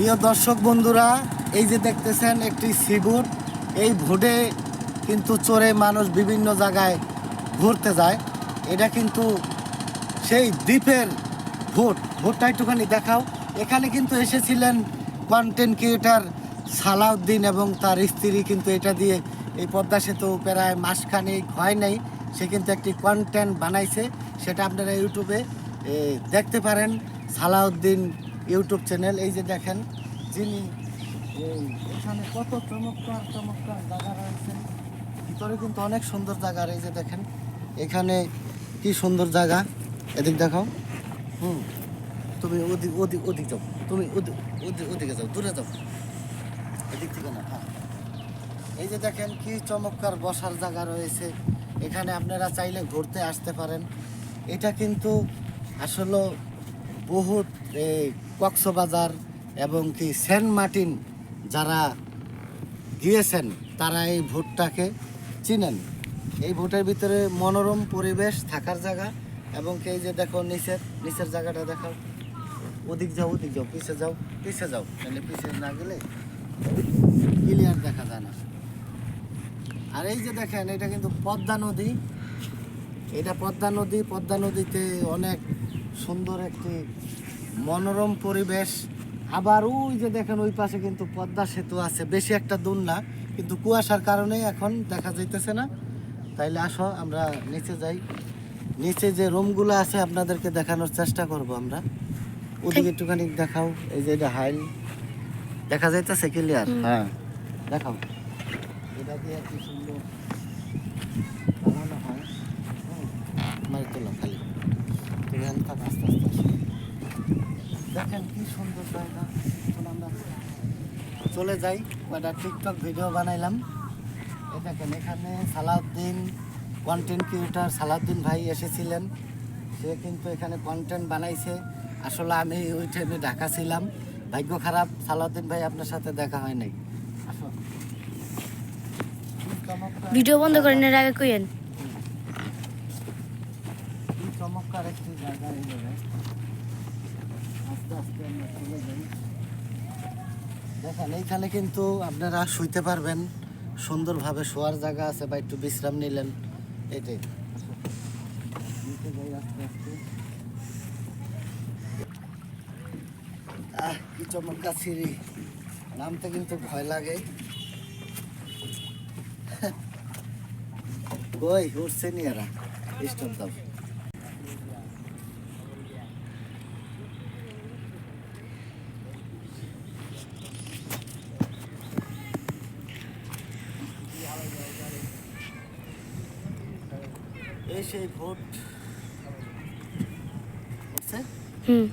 প্রিয় দর্শক বন্ধুরা, এই যে দেখতেছেন একটি সিবুট এই ভোটে কিন্তু চড়ে মানুষ বিভিন্ন জায়গায় ঘুরতে যায়। এটা কিন্তু সেই দ্বীপের ভোট। ভোটটা একটুখানি দেখাও। এখানে কিন্তু এসেছিলেন কন্টেন্ট ক্রিয়েটার সালাউদ্দিন এবং তার স্ত্রী কিন্তু এটা দিয়ে এই পদ্মা সেতু প্রায় মাসখানেক হয় নাই। সে কিন্তু একটি কন্টেন্ট বানাইছে। সেটা আপনারা ইউটিউবে দেখতে পারেন। সালাউদ্দিন ইউটিউব চ্যানেল, এই যে দেখেন যিনি এখানে কত চমৎকার চমৎকার জায়গা রয়েছে। ভিতরে কিন্তু অনেক সুন্দর জায়গা এই যে দেখেন, এখানে কি সুন্দর জায়গা। এদিক দেখাও। হুম, তুমি ওদিক ওদিক ওদিক যাও। তুমি ওদিক ওদিকে যাও, দূরে যাও। এদিক থেকে না হ্যাঁ। এই যে দেখেন, কি চমৎকার বসার জায়গা রয়েছে। এখানে আপনারা চাইলে ঘুরতে আসতে পারেন। এটা কিন্তু আসলে বহুত এই কক্সবাজার এবং কি সেন্ট মার্টিন যারা গিয়েছেন, তারা এই ভোটটাকে চিনেন। এই ভোটের ভিতরে মনোরম পরিবেশ থাকার জায়গা এবং কি এই যে দেখো নিচের নিচের জায়গাটা দেখাও। ওদিক যাও ওদিক যাও, পিছে যাও পিছে যাও তাহলে পিছে না গেলে ক্লিয়ার দেখা যায় না। আর এই যে দেখেন, এটা কিন্তু পদ্মা নদী। এটা পদ্মা নদী, পদ্মা নদীতে অনেক সুন্দর একটি মনোরম পরিবেশ। আবার ওই যে দেখেন ওই পাশে কিন্তু পদ্মা সেতু আছে। বেশি একটা দূর না কিন্তু কুয়াশার কারণে এখন দেখা যাইতেছে না। তাইলে আসো আমরা নিচে যাই। নিচে যে রুমগুলো আছে আপনাদেরকে দেখানোর চেষ্টা করব আমরা। ওদিকে একটুখানি দেখাও এই যে এটা হাইল। দেখা যাইতেছে ক্লিয়ার? হ্যাঁ। দেখাও। এটা দিয়ে কি সুন্দর বানানো হয়। মারি তোলা খালি আস্তে আস্তে আসো। দেখেন কি সুন্দর জায়গা আমরা চলে যাই একটা টিকটক ভিডিও বানাইলাম। দেখেন, এখানে সালাউদ্দিন কন্টেন্ট ক্রিয়েটার সালাউদ্দিন ভাই এসেছিলেন। সে কিন্তু এখানে কন্টেন্ট বানাইছে। আসলে আমি ওই টাইমে ঢাকা ছিলাম। ভাগ্য খারাপ, সালাউদ্দিন ভাই আপনার সাথে দেখা হয় নাই। ভিডিও বন্ধ করেন, এর আগে কইেন কি একটি জায়গা জায়গায়। আস্তে আস্তে আমরা চলে যাই। দেখেন, এইখানে কিন্তু আপনারা শুইতে পারবেন। সুন্দরভাবে শোয়ার জায়গা আছে, বা একটু বিশ্রাম নিলেন। এটাই। আহ, কি চমৎকার সিঁড়ি। নামতে কিন্তু ভয় লাগে। কই উঠছে নি এরা দাও। এই সেই ভোট। হুম।